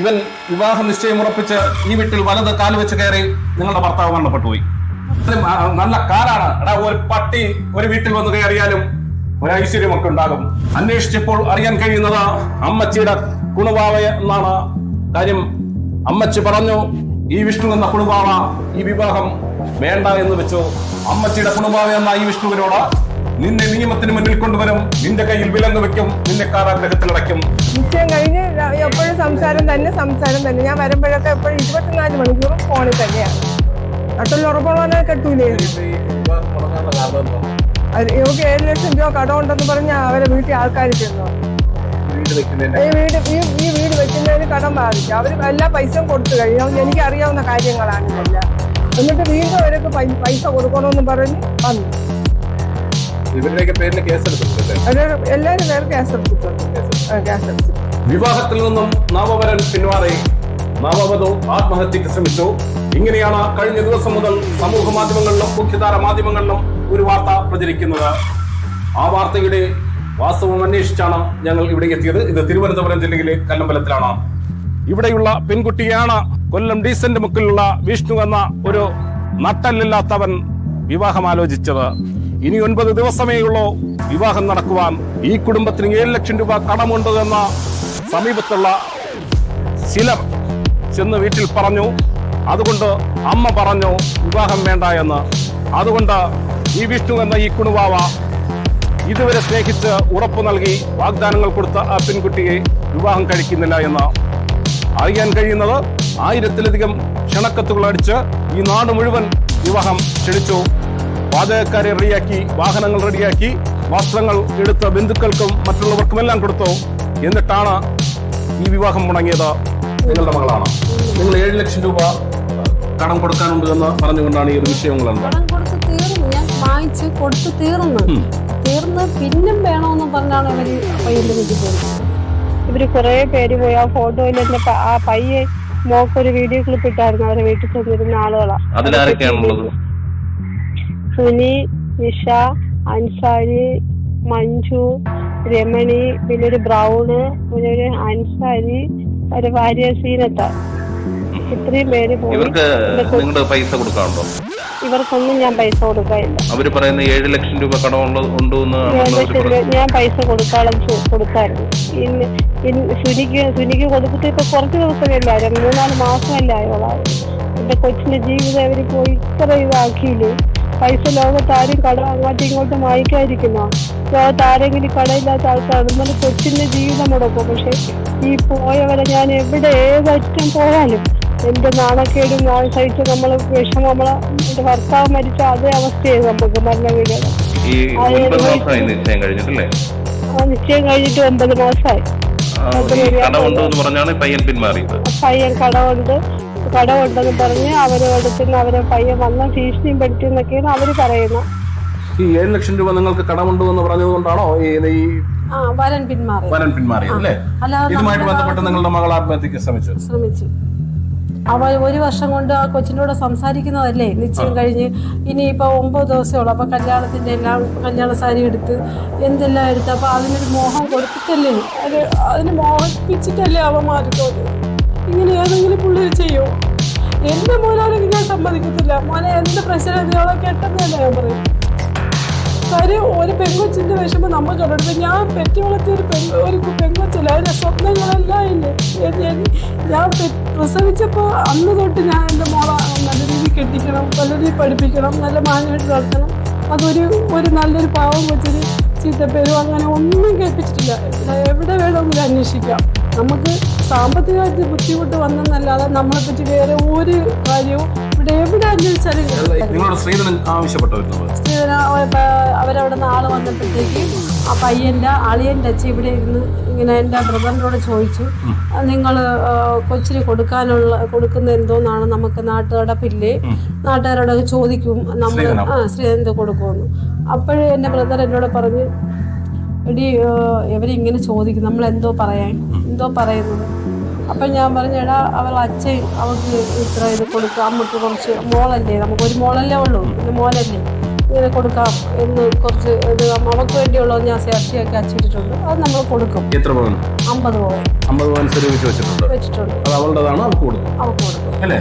ഇവൻ വിവാഹ നിശ്ചയം ഉറപ്പിച്ച് ഈ വീട്ടിൽ വലത് കാൽ വെച്ച് കയറി നിങ്ങളുടെ ഭർത്താവ് മരണപ്പെട്ടു പോയി നല്ല കാലാണ്. എടാ ഒരു പട്ടി ഒരു വീട്ടിൽ വന്ന് കയറിയാലും ഒരു ഐശ്വര്യമൊക്കെ ഉണ്ടാകും. അന്വേഷിച്ചപ്പോൾ അറിയാൻ കഴിയുന്നത് അമ്മച്ചിയുടെ കുണുവാവ എന്നാണ്. കാര്യം അമ്മച്ചി പറഞ്ഞു ഈ വിഷ്ണു എന്ന കുണുവാവ ഈ വിവാഹം വേണ്ട എന്ന് വെച്ചു. അമ്മച്ചിയുടെ കുണുവാവ എന്ന ഈ വിഷ്ണുവിനോട് നിന്നെ നിയമത്തിന് മുന്നിൽ കൊണ്ടുവരും. നിന്റെ കയ്യിൽ വിലങ്ങ് വെക്കും. നിന്നെ കാരാഗ്രഹത്തിലടയ്ക്കും നിശ്ചയം കഴിഞ്ഞ് എപ്പോഴും സംസാരം തന്നെ സംസാരം തന്നെ. ഞാൻ വരുമ്പോഴൊക്കെ എപ്പോഴും ഇരുപത്തിനാല് മണിക്കൂറും ഫോണിൽ തന്നെയാണ് നട്ടുള്ള ഉറപ്പുള്ളവനെ കെട്ടൂലേ? അത് ഇവർക്ക് ഏഴ് ലക്ഷം രൂപ കടമുണ്ടെന്ന് പറഞ്ഞ അവരെ വീട്ടിൽ ആൾക്കാർ ചെന്നു. ഈ വീട് ഈ വീട് വെക്കുന്നതിന് കടം ബാധിക്കും അവർ എല്ലാ പൈസയും കൊടുത്തു കഴിഞ്ഞു. എനിക്ക് അറിയാവുന്ന കാര്യങ്ങളാണ് ഇതെല്ലാം. എന്നിട്ട് വീണ്ടും അവരൊക്കെ പൈസ കൊടുക്കണമെന്ന് പറഞ്ഞ് വന്നു. ഇവരുടെയൊക്കെ പേരിൽ കേസെടുത്തിട്ടുണ്ട് എല്ലാവരും പേര് ആ, വിവാഹത്തിൽ നിന്നും നവവരൻ പിന്മാറി നവവധു ആത്മഹത്യക്ക് ശ്രമിച്ചു. ഇങ്ങനെയാണ് കഴിഞ്ഞ ദിവസം മുതൽ സമൂഹ മാധ്യമങ്ങളിലും മുഖ്യധാര മാധ്യമങ്ങളിലും ഒരു വാർത്ത പ്രചരിക്കുന്നത്. ആ വാർത്തയുടെ വാസ്തവം അന്വേഷിച്ചാണ് ഞങ്ങൾ ഇവിടെ എത്തിയത്. ഇത് തിരുവനന്തപുരം ജില്ലയിലെ കല്ലമ്പലത്തിലാണ്. ഇവിടെയുള്ള പെൺകുട്ടിയാണ് കൊല്ലം ഡീസന്റ് മുക്കിലുള്ള വിഷ്ണു എന്ന ഒരു നട്ടല്ലില്ലാത്തവൻ വിവാഹം ആലോചിച്ചത്. ഇനി ഒൻപത് ദിവസമേയുള്ളൂ വിവാഹം നടക്കുവാൻ ഈ കുടുംബത്തിന് ഏഴ് ലക്ഷം രൂപ കടമുണ്ട് എന്ന സമീപത്തുള്ള ചിലർ ചെന്ന് വീട്ടിൽ പറഞ്ഞു അതുകൊണ്ട് അമ്മ പറഞ്ഞു വിവാഹം വേണ്ട എന്ന്. അതുകൊണ്ട് ഈ വിഷ്ണു എന്ന ഈ കുണുവാവ ഇതുവരെ സ്നേഹിച്ച് ഉറപ്പു നൽകി വാഗ്ദാനങ്ങൾ കൊടുത്ത ആ പെൺകുട്ടിയെ വിവാഹം കഴിക്കുന്നില്ല എന്ന്. അറിയാൻ കഴിയുന്നത് ആയിരത്തിലധികം ക്ഷണക്കത്തുകൾ അടിച്ച് ഈ നാട് മുഴുവൻ വിവാഹം ക്ഷണിച്ചു. പാചകക്കാരെ റെഡിയാക്കി വാഹനങ്ങൾ റെഡിയാക്കി വസ്ത്രങ്ങൾ എടുത്ത ബന്ധുക്കൾക്കും മറ്റുള്ളവർക്കുമെല്ലാം കൊടുത്തു. എന്നിട്ടാണ് ഈ വിവാഹം മുടങ്ങിയത് നിങ്ങളുടെ മകളാണ്. നിങ്ങൾ ഏഴ് ലക്ഷം രൂപ കടം കൊടുക്കാനുണ്ട് എന്ന് പറഞ്ഞുകൊണ്ടാണ് ഈ ഒരു വിഷയം കടം കൊടുത്ത് തീർന്നു. ഞാൻ വാങ്ങിച്ച് കൊടുത്ത് തീർന്നു. തീർന്ന് പിന്നും വേണമെന്ന് പറഞ്ഞാണ് ഇവർ പയ്യന്റെ വീട്ടിൽ പോയത്. ഇവർ കുറെ പേര് പോയി. ആ ഫോട്ടോയിൽ എന്റെ പ- ആ പയ്യെ മോക്കൊരു വീഡിയോ ക്ലിപ്പ് ഇട്ടായിരുന്നു. അവരെ വീട്ടിൽ ചെന്നിരുന്ന ആളുകളാ. അതിലാരൊക്കെയാണുള്ളത്? സുനി നിഷ അൻസാരി മഞ്ജു രമണി പിന്നെ ഒരു ബ്രൗണ് പിന്നെ ഒരു അൻസാരി ഒരു ഭാര്യ സീനത്ത ഇത്രയും പേര് പോയി. ഇവർക്ക് നിങ്ങളുടെ പൈസ കൊടുക്കാറുണ്ടോ ഇവർക്കൊന്നും ഞാൻ പൈസ കൊടുക്കാറില്ല. അവർ പറയുന്ന ഏഴ് ലക്ഷം രൂപ കടമുള്ള ഉണ്ട് എന്ന് അവർ പക്ഷേ ഞാൻ പൈസ കൊടുക്കാളും കൊടുത്തായിരുന്നു ഇന്ന് ഇന്ന് സുനിക്ക് സുനിക്ക് കൊടുത്തിട്ട് ഇപ്പൊ കുറച്ച് ദിവസമല്ലേ ആയോ? മൂന്നാൽ മാസമല്ലേ ആയോളാ എന്റെ കൊച്ചിന്റെ ജീവിതം അവർ പോയി ഇത്ര ഇതാക്കിയില്ലേ? പൈസ ലോകത്ത് ആരും കട അങ്ങോട്ടും ഇങ്ങോട്ടും വാങ്ങിക്കാതിരിക്കുന്നു? ലോകത്ത് ആരെങ്കിലും കടയില്ലാത്ത ആൾക്കാർ നമ്മുടെ കൊച്ചിന്റെ ജീവിതം മുടക്കും. പക്ഷെ ഈ പോയവരെ ഞാൻ എവിടെ ഏതറ്റം പോയാലും എന്റെ നാണക്കേടും ഞാൻ സഹിച്ച് നമ്മൾ വിഷമം നമ്മളെ എന്റെ ഭർത്താവ് മരിച്ച അതേ അവസ്ഥയാണ് നമുക്ക് മരണ വീടുകൾ നിശ്ചയം കഴിഞ്ഞിട്ട് ഒമ്പത് മാസമായി. പയ്യൻ കടമുണ്ട്. കടമുണ്ടെന്ന് പറഞ്ഞ് അവരോട് പിന്നെ അവരെ പയ്യൻ വന്ന ഭീഷണിയും പെടുത്തി എന്നൊക്കെയാണ് അവർ പറയുന്നത്. ഈ ഏഴ് ലക്ഷം രൂപ നിങ്ങൾക്ക് കടമുണ്ടെന്ന് പറഞ്ഞതുകൊണ്ടാണോ ഈ ഈ ആ വരൻ പിന്മാറി. വരൻ പിന്മാറിയത് അല്ലേ? അല്ലാതെ ഇതുമായിട്ട് ബന്ധപ്പെട്ട് നിങ്ങളുടെ മകൾ ആത്മഹത്യക്ക് ശ്രമിച്ചു. ശ്രമിച്ചു. അവ ഒരു വർഷം കൊണ്ട് ആ കൊച്ചിനോട് സംസാരിക്കുന്നതല്ലേ? നിശ്ചയം കഴിഞ്ഞ് ഇനിയിപ്പോ ഒമ്പത് ദിവസമേ ഉള്ളൂ അപ്പൊ കല്യാണത്തിന്റെ എല്ലാം കല്യാണ സാരി എടുത്ത് എന്തെല്ലാം എടുത്ത്? അപ്പൊ അതിനൊരു മോഹം കൊടുത്തിട്ടല്ലേ? അത് അതിന് മോഹിപ്പിച്ചിട്ടല്ലേ അവ മാറിത്തോന്നു ഇങ്ങനെ ഏതെങ്കിലും പുള്ളി ചെയ്യോ? എന്റെ മോനാണെങ്കിൽ ഞാൻ സമ്മതിക്കത്തില്ല. മോനെ എന്ത് പ്രശ്നം? കേട്ടെന്ന് തന്നെ ഞാൻ പറയും. കാര്യം ഒരു പെങ്കൊച്ചിന്റെ വിഷമം നമ്മൾ കണ്ടെടുത്ത് ഞാൻ പെറ്റി വളർത്തിയ ഒരു പെൺ ഒരു പെങ്കൊച്ചല്ല. അതിന്റെ സ്വപ്നങ്ങളെല്ലാം ഇല്ലേ? ഞാൻ പ്രസവിച്ചപ്പോ പ്രസവിച്ചപ്പോൾ അന്ന് തൊട്ട് ഞാൻ എന്റെ മോളെ നല്ല രീതിയിൽ കെട്ടിക്കണം നല്ല രീതിയിൽ പഠിപ്പിക്കണം നല്ല മാന്യമായിട്ട് നടത്തണം അതൊരു ഒരു നല്ലൊരു പാവം കൊച്ചിന് ചീത്തപ്പേരും അങ്ങനെ ഒന്നും കേൾപ്പിച്ചിട്ടില്ല. എവിടെ വേണമെങ്കിലും അന്വേഷിക്കാം. നമുക്ക് സാമ്പത്തികമായിട്ട് ബുദ്ധിമുട്ട് വന്നെന്നല്ലാതെ നമ്മളെ പറ്റി വേറെ ഒരു കാര്യവും ഇവിടെ എവിടെ അന്വേഷിച്ചാലും. നിങ്ങളോട് സ്ത്രീധന അവരവിടെ നിന്ന് ആൾ വന്നപ്പോഴത്തേക്ക് ആ പയ്യന്റെ അളിയന്റെ അച്ഛൻ ഇവിടെ ഇരുന്ന് ഇങ്ങനെ എന്റെ ബ്രദറിനോട് ചോദിച്ചു നിങ്ങൾ കൊച്ചിന് കൊടുക്കാനുള്ള കൊടുക്കുന്ന എന്തോന്നാണ് നമുക്ക് നാട്ടുനടപ്പില്ലേ നാട്ടുകാരോടൊക്കെ ചോദിക്കും നമ്മൾ. ആ സ്ത്രീധനം കൊടുക്കുമെന്ന്. അപ്പോഴേ എന്റെ ബ്രദർ എന്നോട് പറഞ്ഞ് എടി ഇവരിങ്ങനെ ചോദിക്കും നമ്മൾ എന്തോ പറയാൻ? എന്തോ പറയുന്നത്. അപ്പം ഞാൻ പറഞ്ഞേടാ അവൾ അച്ഛൻ അവൾക്ക് ഇത്ര ഇത് കൊടുക്കുക അമ്മയ്ക്ക് കുറച്ച് മോളല്ലേ നമുക്ക് ഒരു മോളല്ലേ ഉള്ളൂ പിന്നെ മോനല്ലേ? ഇങ്ങനെ കൊടുക്കാം എന്ന് കുറച്ച് ഇത് അവൾക്ക് വേണ്ടിയുള്ളത് ഞാൻ സേഫ്റ്റിയൊക്കെ അച്ചിട്ടിട്ടുണ്ട് അത് നമ്മൾ കൊടുക്കും. എത്ര പവൻ? അമ്പത് പവൻ. അമ്പത് പവൻ സ്വരൂപിച്ച് വെച്ചിട്ടുണ്ട്. വെച്ചിട്ടുണ്ട്. അത് അവളുടേതാണ്? അവൾക്ക് കൊടുക്കും. അവൾക്ക് കൊടുക്കും. അല്ലേ?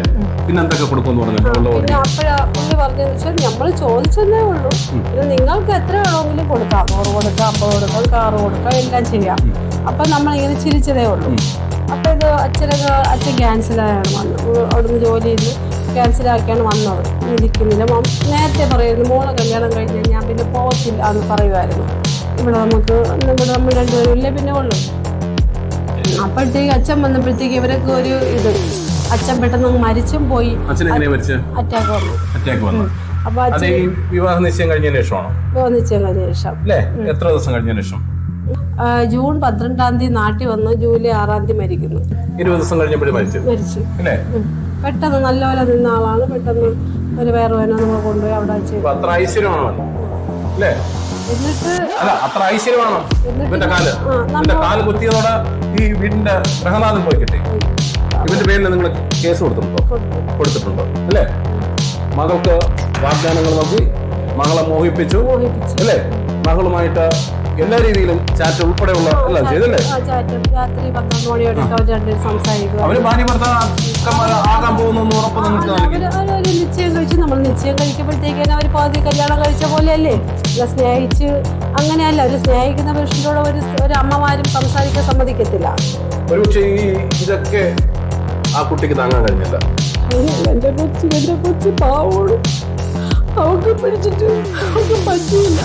പിന്നെ എന്തൊക്കെ കൊടുക്കുമെന്ന് പറഞ്ഞു പിന്നെ അപ്പോഴാ പുള്ളി പറഞ്ഞതെന്ന് വെച്ചാൽ നമ്മൾ ചോദിച്ചതേ ഉള്ളൂ. ഇത് നിങ്ങൾക്ക് എത്ര വേണമെങ്കിലും കൊടുക്കാം. നൂറ് കൊടുക്കാം അമ്പത് കൊടുക്കാം കാറ് കൊടുക്കാം എല്ലാം ചെയ്യാം. അപ്പം നമ്മളിങ്ങനെ ചിരിച്ചതേ ഉള്ളൂ. അപ്പം ഇത് അച്ഛനൊക്കെ അച്ഛൻ ക്യാൻസലായാണ് വന്നത് അവിടുന്ന് ജോലി ചെയ്ത് ക്യാൻസലാക്കിയാണ് വന്നത്. ഇരിക്കുന്നില്ല. മോൻ നേരത്തെ പറയുമായിരുന്നു മോളെ കല്യാണം കഴിഞ്ഞ് ഞാൻ പിന്നെ പോകത്തില്ല എന്ന് പറയുമായിരുന്നു. ഇവിടെ നമുക്ക് ഇവിടെ നമ്മൾ രണ്ടുപേരും ഇല്ലേ പിന്നെ ഉള്ളു. അപ്പോഴത്തേക്ക് അച്ഛൻ വന്നപ്പോഴത്തേക്ക് ഇവരൊക്കെ ഒരു ഇത്. അച്ഛൻ പെട്ടെന്ന് മരിച്ചും പോയി. അറ്റാക്ക് വന്നു. അറ്റാക്ക് വന്നു. അപ്പൊ വിവാഹ നിശ്ചയം കഴിഞ്ഞ ശേഷമാണോ? നിശ്ചയം ശേഷം. എത്ര ദിവസം കഴിഞ്ഞ ശേഷം? ജൂൺ പന്ത്രണ്ടാം തീയതി നാട്ടിൽ വന്ന്. ജൂലൈ ആറാം തീയതി മരിക്കുന്നു. ഇരുപത് ദിവസം കഴിഞ്ഞപ്പോഴും മരിച്ചു. മരിച്ചു അല്ലേ. പെട്ടെന്ന് നല്ലപോലെ നിന്ന ആളാണ്. പെട്ടെന്ന് ഒരു വേറെ നമ്മൾ കൊണ്ടുപോയി അവിടെ വെച്ച് അപ്പൊ അത്ര ഐശ്വര്യമാണോ അവൻ? അല്ലേ? എന്നിട്ട് അല്ല അത്ര ഐശ്വര്യമാണോ ഇവന്റെ കാൽ. ആ, നമ്മ- ഇവന്റെ കാൽ കുത്തിയതോടെ ഈ വീടിന്റെ ഗ്രഹനാഥൻ പോയി കിട്ടി. ഇവന്റെ പേരിൽ നിങ്ങൾ കേസ് കൊടുത്തിട്ടുണ്ടോ? കൊടുത്തു. കൊടുത്തിട്ടുണ്ടോ? അല്ലേ? മകൾക്ക് വാഗ്ദാനങ്ങൾ നൽകി മകളെ മോഹിപ്പിച്ചു. മോഹിപ്പിച്ചു. അല്ലേ? മകളുമായിട്ട് എല്ലാ രീതിയിലും ചാറ്റ് ഉൾപ്പെടെയുള്ള എല്ലാം ചെയ്തല്ലേ? അവർ ഭാര്യ പോകുന്നു ഉറപ്പ് നിങ്ങൾക്ക് നിശ്ചയം കഴിച്ച് നമ്മൾ നിശ്ചയം കഴിക്കുമ്പോഴത്തേക്കാണ് അവർ പാതി കല്യാണം കഴിച്ച പോലെയല്ലേ? അല്ല സ്നേഹിച്ച് അങ്ങനെയല്ല. ഒരു സ്നേഹിക്കുന്ന പുരുഷനോട് ഒരു ഒരു അമ്മമാരും സംസാരിക്കാൻ സമ്മതിക്കത്തില്ല. ഒരുപക്ഷെ ഈ ഇതൊക്കെ ആ കുട്ടിക്ക് താങ്ങാൻ കഴിഞ്ഞില്ല. എന്റെ കൊച്ചു എന്റെ കൊച്ചു പാവോളൂ അവൾക്ക് പിടിച്ചിട്ട് അവൾക്ക് പറ്റിയില്ല.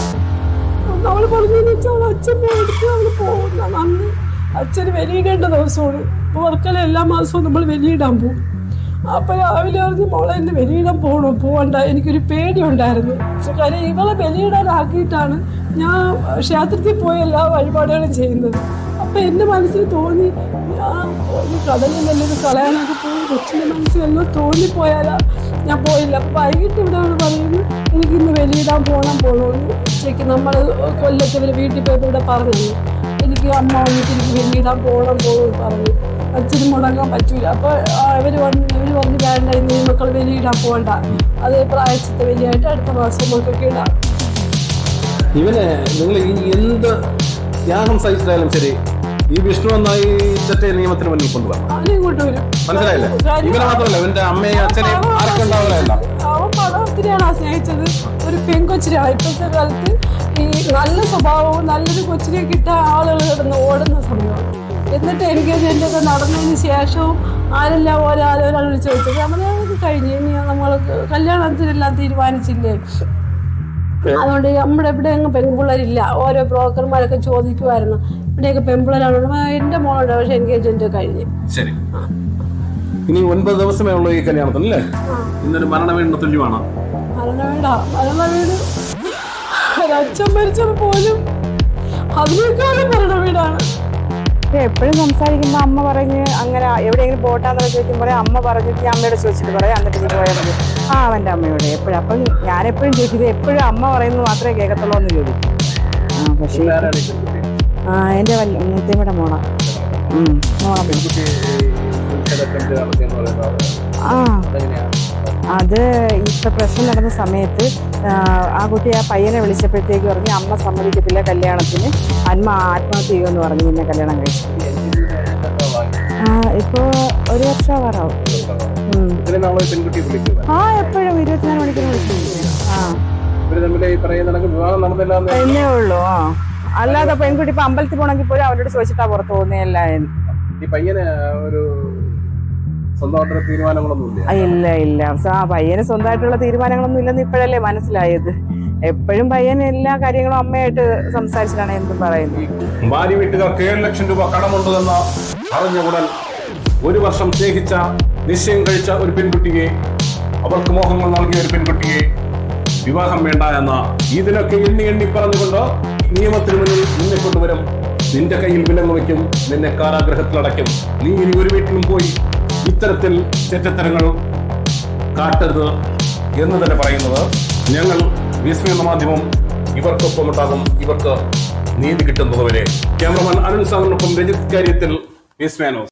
അവൾ പറഞ്ഞതെന്ന് വെച്ചാൽ അവൾ അച്ഛൻ പോയിട്ട് അവൾ പോകുന്ന അന്ന് അച്ഛന് വെളിയിടേണ്ട ദിവസമാണ്. വർക്കല എല്ലാ മാസവും നമ്മൾ വെളിയിടാൻ പോകും. അപ്പൊ രാവിലെ പറഞ്ഞ് മോളെ എന്നെ വെളിയിടാൻ പോകണോ പോകണ്ട എനിക്കൊരു പേടിയുണ്ടായിരുന്നു. കാര്യം ഇവളെ വെളിയിടാനാക്കിയിട്ടാണ് ഞാൻ ക്ഷേത്രത്തിൽ പോയി എല്ലാ വഴിപാടുകളും ചെയ്യുന്നത്. അപ്പൊ എന്റെ മനസ്സിൽ തോന്നി ഞാൻ കടലിൽ നല്ലൊരു കളയാനൊക്കെ പോയി. കൊച്ചിന്റെ മനസ്സിൽ എല്ലാം തോന്നിപ്പോയാലാ ഞാൻ പോയില്ല. അപ്പൊ വൈകിട്ട് ഇവിടെ പറയുന്നു എനിക്ക് ഇന്ന് വെളിയിടാൻ പോകണം പോകണമെന്ന് ഉച്ചയ്ക്ക് നമ്മൾ കൊല്ലത്ത് ഇവർ വീട്ടിൽ പോയപ്പോൾ ഇവിടെ പറഞ്ഞു എനിക്ക് അമ്മ വന്നിട്ട് എനിക്ക് വെളിയിടാൻ പോകണം പോകണമെന്ന് പറഞ്ഞു. അച്ഛനും മുടങ്ങാൻ പറ്റൂല. അപ്പോൾ ഇവർ വന്ന് ഇവർ വന്ന് വേണ്ട ഇന്ന് മക്കൾ വെളിയിടാൻ പോകണ്ട. അത് പ്രായച്ചത്തെ വലിയായിട്ട് അടുത്ത മാസം മക്കൾക്ക് ഇടാം. ഇവനെ നിങ്ങൾ എന്ത് ത്യാഗം സഹിച്ചാലും ശരി ഈ വിഷ്ണു എന്നായി തെറ്റേ നിയമത്തിന് മുന്നിൽ കൊണ്ടുപോകാം മനസ്സിലായില്ലേ? ഇവനെ മാത്രമല്ല ഇവന്റെ അമ്മയും അച്ഛനെയും ആർക്കും ഉണ്ടാവില്ല അവൻ സ്നേഹിച്ചത്. ഒരു പെൺകൊച്ചിനെയാണ്. ഇപ്പോഴത്തെ കാലത്ത് ഈ നല്ല സ്വഭാവവും നല്ലൊരു കൊച്ചിനെ കിട്ടാൻ ആളുകൾ കിടന്ന് ഓടുന്ന സമയമാണ്. എന്നിട്ട് എനിക്ക് എന്റെ ഒക്കെ നടന്നതിന് ശേഷവും ആരെല്ലാം ഒരാളൊരാൾ വിളിച്ച് ചോദിച്ചത്. നമ്മളെ കഴിഞ്ഞ് ഇനി നമ്മൾ കല്യാണത്തിനെല്ലാം തീരുമാനിച്ചില്ലേ? അതുകൊണ്ട് നമ്മുടെ ഇവിടെ അങ്ങ് പെൺപിള്ളേരില്ല. ഓരോ ബ്രോക്കർമാരൊക്കെ ചോദിക്കുമായിരുന്നു ഇവിടെയൊക്കെ പെൺപിള്ളേരാണ്. എന്റെ മോളുടെ പക്ഷെ എൻഗേജ്മെന്റ് കഴിഞ്ഞ്. ശരി. ഇനി ഒൻപത് ദിവസമേ ഉള്ളൂ ഈ കല്യാണത്തിന് അല്ലേ? ഇന്നൊരു മരണ വീടിന് തുല്യമാണ്. മരണവീടാ മരണവീട്. ഒരച്ഛൻ മരിച്ചത് പോലും അതിനേക്കാളും മരണവീടാണ്. എപ്പോഴും സംസാരിക്കുമ്പോൾ അമ്മ പറഞ്ഞ് അങ്ങനെ എവിടെയെങ്കിലും പോട്ടാന്നൊക്കെ ചോദിക്കുമ്പോൾ അമ്മ പറഞ്ഞിട്ട് ഞാൻ അമ്മയോട് ചോദിച്ചിട്ട് പറയാം. എന്നിട്ട് നീ പോയാൽ മതി. അവന്റെ അമ്മയോട് എപ്പോഴും. അപ്പം ഞാനെപ്പോഴും ചോദിച്ചത് എപ്പോഴും അമ്മ പറയുന്നത് മാത്രമേ കേൾക്കത്തുള്ളൂ എന്ന് ചോദിച്ചു ആ പക്ഷേ ആ എന്റെ വല്ല മൂത്തമ്മയുടെ മോള. പറയുന്നത് ആ. അത് ഇപ്പൊ പ്രശ്നം നടന്ന സമയത്ത് ആ, കുട്ടി ആ പയ്യനെ വിളിച്ചപ്പോഴത്തേക്ക് പറഞ്ഞു അമ്മ സമ്മതിക്കത്തില്ല കല്യാണത്തിന്. അമ്മ ആത്മഹത്യ ചെയ്യുമെന്ന് പറഞ്ഞു പിന്നെ കല്യാണം കഴിച്ചു. ഇപ്പോ ഒരു വർഷം ആവാറാവും. ആ എപ്പോഴും ഇരുപത്തിനാല് മണിക്കൂർ വിളിച്ചു. ആ. ഇവർ തമ്മിൽ ഈ പറയുന്ന കണക്ക് വിവാഹം നടന്നില്ല എന്ന് എന്നേ ഉള്ളൂ ആ. അല്ലാതെ പെൺകുട്ടി ഇപ്പൊ അമ്പലത്തിൽ പോണെങ്കിൽ പോലും അവരോട് ചോദിച്ചിട്ടാ പുറത്തു പോകുന്നതല്ല ഒരു ഇല്ല? ഇല്ല ആ പയ്യന് സ്വന്തമായിട്ടുള്ള തീരുമാനങ്ങളൊന്നും ഇല്ലെന്ന് ഇപ്പോഴല്ലേ മനസ്സിലായത്. എപ്പോഴും പയ്യൻ എല്ലാ കാര്യങ്ങളും അമ്മയായിട്ട് സംസാരിച്ചിട്ടാണ് എന്തും പറയുന്നത്. ഭാര്യ വീട്ടുകാർക്ക് ഏഴ് ലക്ഷം രൂപ കടമുണ്ടെന്ന് അറിഞ്ഞ ഉടൻ ഒരു വർഷം സ്നേഹിച്ച നിശ്ചയം കഴിച്ച ഒരു പെൺകുട്ടിയെ അവർക്ക് മോഹങ്ങൾ നൽകിയ ഒരു പെൺകുട്ടിയെ വിവാഹം വേണ്ട എന്ന ഇതിനൊക്കെ എണ്ണി എണ്ണി പറഞ്ഞുകൊണ്ട് നിയമത്തിന് മുന്നിൽ നിന്നെ കൊണ്ടുവരും. നിന്റെ കയ്യിൽ വിലങ്ങ് വയ്ക്കും നിന്നെ കാരാഗ്രഹത്തിലടയ്ക്കും നീ ഇനി ഒരു വീട്ടിലും പോയി ഇത്തരത്തിൽ തെറ്റത്തരങ്ങൾ കാട്ടരുത് എന്ന് തന്നെ പറയുന്നത് ഞങ്ങൾ വിസ്മയ മാധ്യമം ഇവർക്കൊപ്പം ഉണ്ടാകും ഇവർക്ക് നീതി കിട്ടുന്നതുവരെ. ക്യാമറമാൻ അരുൺ സാറിനൊപ്പം രജിത് കാര്യത്തിൽ വിസ്മയാനോസ്